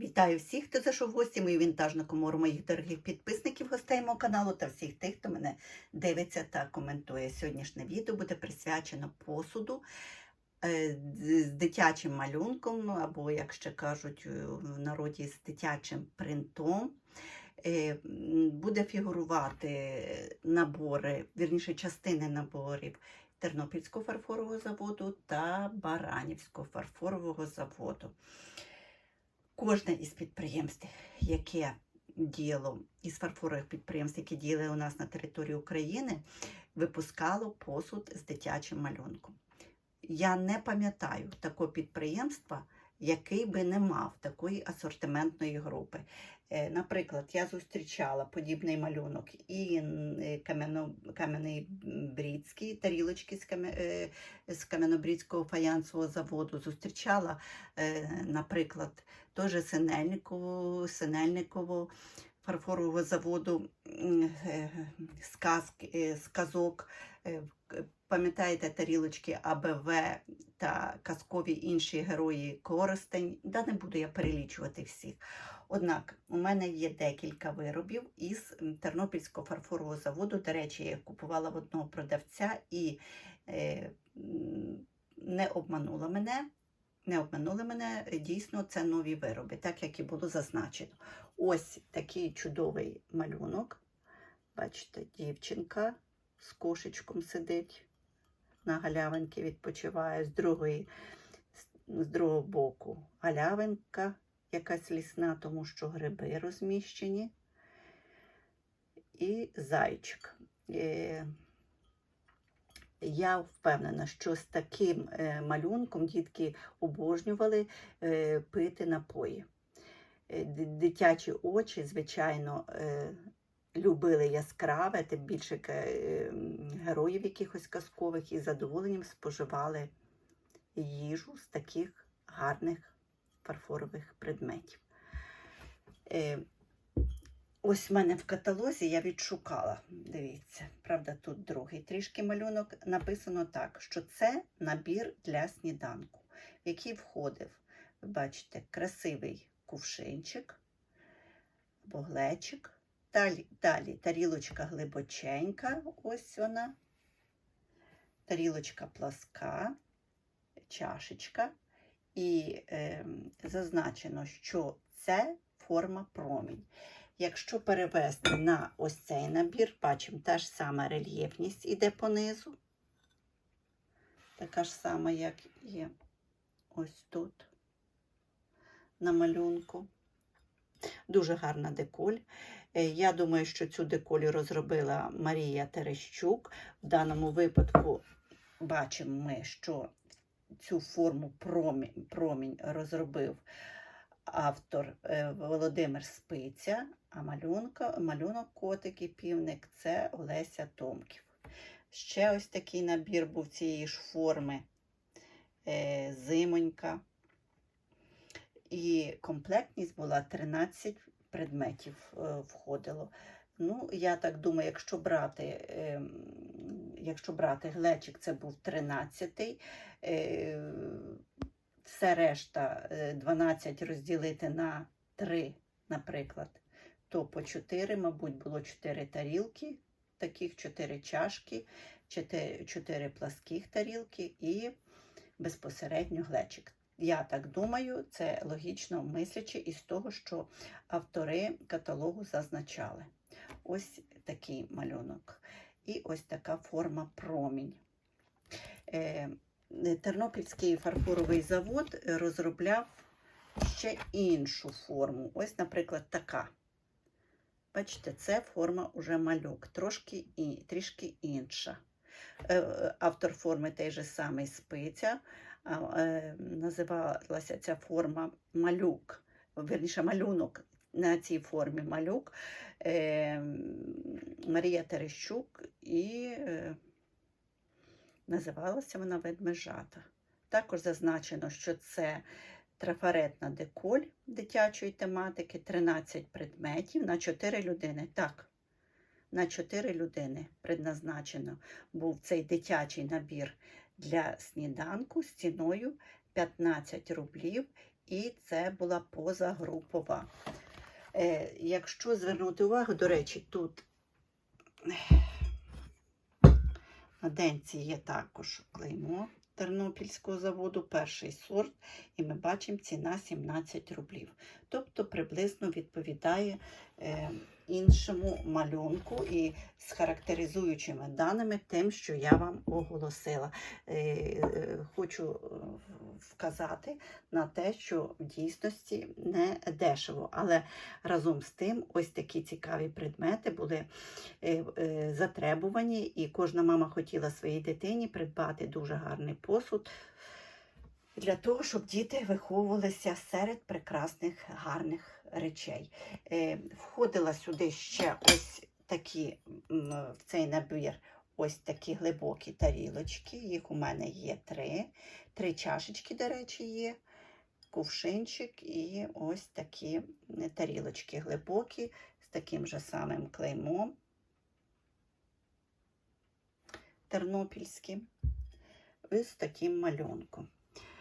Вітаю всіх, хто зайшов в гості мою вінтажну комору, моїх дорогих підписників, гостей мого каналу та всіх тих, хто мене дивиться та коментує. Сьогоднішнє відео буде присвячено посуду е, з дитячим малюнком, або, як ще кажуть е, в народі, з дитячим принтом. Е, Буде фігурувати набори, вірніше, частини наборів Тернопільського фарфорового заводу та Баранівського фарфорового заводу. Кожне із підприємств, яке діяло із фарфорових підприємств, які діяли у нас на території України, випускало посуд з дитячим малюнком. Я не пам'ятаю такого підприємства, який би не мав такої асортиментної групи. Е, Наприклад, я зустрічала подібний малюнок і е, кам'яно- кам'яний брідський, тарілочки з, кам'я- е, з кам'янобрідського фаянсового заводу. Зустрічала, наприклад, теж Синельникову, Синельникову фарфорового заводу сказок. Е, Пам'ятаєте тарілочки АБВ та казкові інші герої Коростень. Да не буду я перелічувати всіх. Однак у мене є декілька виробів із Тернопільського фарфорового заводу. До речі, я купувала в одного продавця і е, не обманула мене. Не обманули мене, дійсно, це нові вироби, так як і було зазначено. Ось такий чудовий малюнок. Бачите, дівчинка з кошечком сидить на галявинки, відпочиває. З, другої, з другого боку галявинка якась лісна, тому що гриби розміщені. І зайчик. Е, Я впевнена, що з таким е, малюнком дітки обожнювали е, пити напої. Дитячі очі, звичайно, любили яскраве, тим більше ка- е, м, героїв якихось казкових і з задоволенням споживали їжу з таких гарних фарфорових предметів. Е, Ось в мене в каталозі я відшукала. Дивіться, правда, тут другий трішки малюнок. Написано так, що це набір для сніданку, який входив, ви бачите, красивий кувшинчик або глечик. Далі, далі тарілочка глибоченька, ось вона, тарілочка пласка, чашечка. І е, зазначено, що це форма промінь. Якщо перевести на ось цей набір, бачимо та ж сама рельєфність іде понизу. Така ж сама, як є ось тут на малюнку. Дуже гарна деколь. Е, Я думаю, що цю деколь розробила Марія Терещук. В даному випадку бачимо ми, що цю форму промінь, промінь розробив автор е, Володимир Спиця, а малюнка, малюнок котик і півник це Олеся Томків. Ще ось такий набір був цієї ж форми е, зимонька. І комплектність була 13 предметів е, входило. Ну, я так думаю, якщо брати, ем, якщо брати глечик, це був 13-й. Е, все решта е, 12 розділити на 3, наприклад, то по 4, мабуть, було 4 тарілки, таких 4 чашки, 4, 4 пласких тарілки і безпосередньо глечик. Я так думаю, це логічно мислячи із того, що автори каталогу зазначали. Ось такий малюнок. І ось така форма промінь. Е, Тернопільський фарфоровий завод розробляв ще іншу форму. Ось, наприклад, така. Бачите, це форма уже малюк, трошки і, трішки інша. Е, Автор форми той же самий спиця. Е, Називалася ця форма малюк, верніше малюнок на цій формі малюк. Е, Марія Терещук і е, називалася вона ведмежата. Також зазначено, що це трафаретна деколь дитячої тематики, 13 предметів на 4 людини. Так, на 4 людини предназначено був цей дитячий набір для сніданку з ціною 15 рублів і це була позагрупова. Е, якщо звернути увагу, до речі, тут на денці є також клеймо Тернопільського заводу, перший сорт, і ми бачимо ціна 17 рублів. Тобто приблизно відповідає е, іншому малюнку і з характеризуючими даними тим, що я вам оголосила. Е, е, хочу е, вказати на те, що в дійсності не дешево, але разом з тим ось такі цікаві предмети були затребувані, і кожна мама хотіла своїй дитині придбати дуже гарний посуд. Для того, щоб діти виховувалися серед прекрасних гарних речей. Е, входила сюди ще ось такі в цей набір ось такі глибокі тарілочки. Їх у мене є три. Три чашечки, до речі, є. Кувшинчик і ось такі тарілочки глибокі з таким же самим клеймом. Тернопільським. З таким малюнком.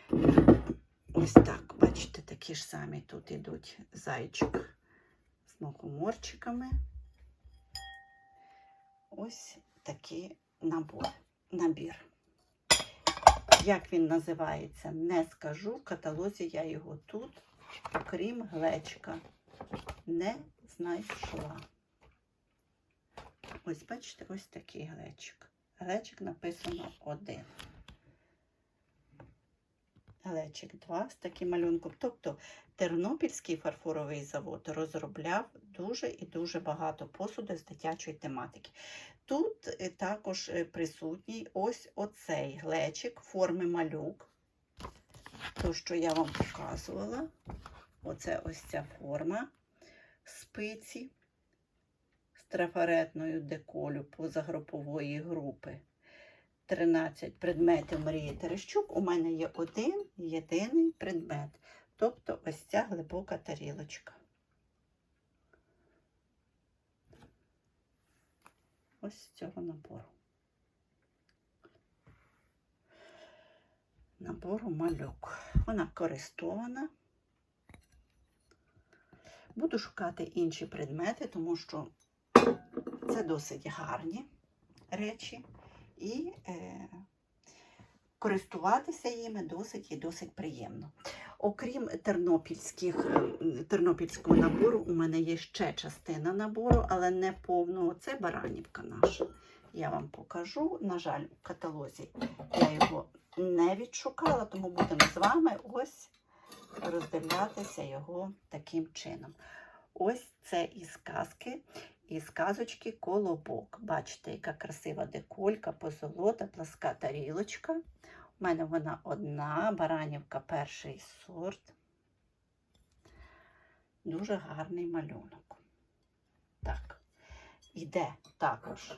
Ось так, бачите, такі ж самі тут ідуть зайчик з мухоморчиками. Ось такий набор, набір. Як він називається, не скажу. В каталозі я його тут, окрім глечка, не знайшла. Ось, бачите, ось такий глечик. Глечик написано один. Глечик 2 з таким малюнком. Тобто Тернопільський фарфоровий завод розробляв дуже і дуже багато посуду з дитячої тематики. Тут е, також е, присутній ось оцей глечик форми малюк. То, що я вам показувала. Оце ось ця форма спиці з трафаретною деколю позагрупової групи. 13 предметів Марії Терещук. У мене є один єдиний предмет. Тобто ось ця глибока тарілочка. Ось з цього набору. Набору малюк. Вона користована. Буду шукати інші предмети, тому що це досить гарні речі і е, користуватися їми досить і досить приємно. Окрім тернопільських, е, тернопільського набору, у мене є ще частина набору, але не повного. Це баранівка наша. Я вам покажу. На жаль, в каталозі я його не відшукала, тому будемо з вами ось роздивлятися його таким чином. Ось це із казки із казочки колобок. Бачите, яка красива деколька, позолота, пласка тарілочка. У мене вона одна, баранівка перший сорт. Дуже гарний малюнок. Так, іде також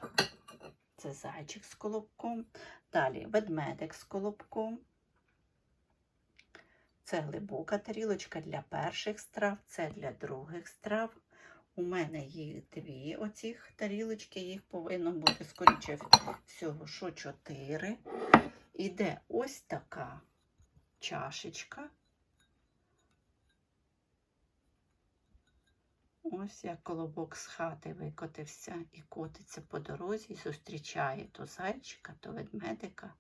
це зайчик з колобком. Далі ведмедик з колобком. Це глибока тарілочка для перших страв, це для других страв. У мене їх дві оцих тарілочки, їх повинно бути, скоріше всього, що чотири. Іде ось така чашечка. Ось як колобок з хати викотився і котиться по дорозі, і зустрічає то зайчика, то ведмедика.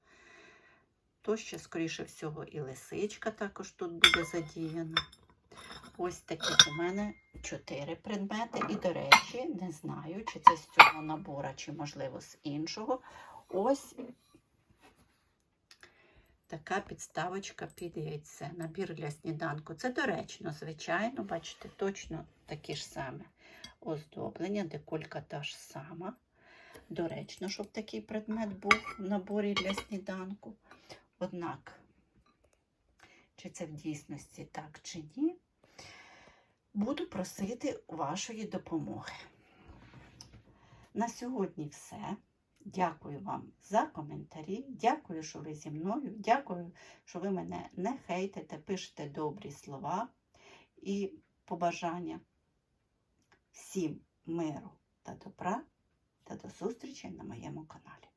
То ще, скоріше всього, і лисичка також тут буде задіяна. Ось такі у мене чотири предмети. І, до речі, не знаю, чи це з цього набора, чи, можливо, з іншого. Ось така підставочка під яйце. Набір для сніданку. Це доречно, звичайно, бачите, точно такі ж саме оздоблення, деколька та ж сама. Доречно, щоб такий предмет був в наборі для сніданку. Однак, чи це в дійсності так чи ні, буду просити вашої допомоги. На сьогодні все. Дякую вам за коментарі. Дякую, що ви зі мною. Дякую, що ви мене не хейтите, пишете добрі слова і побажання всім миру та добра. Та до зустрічі на моєму каналі.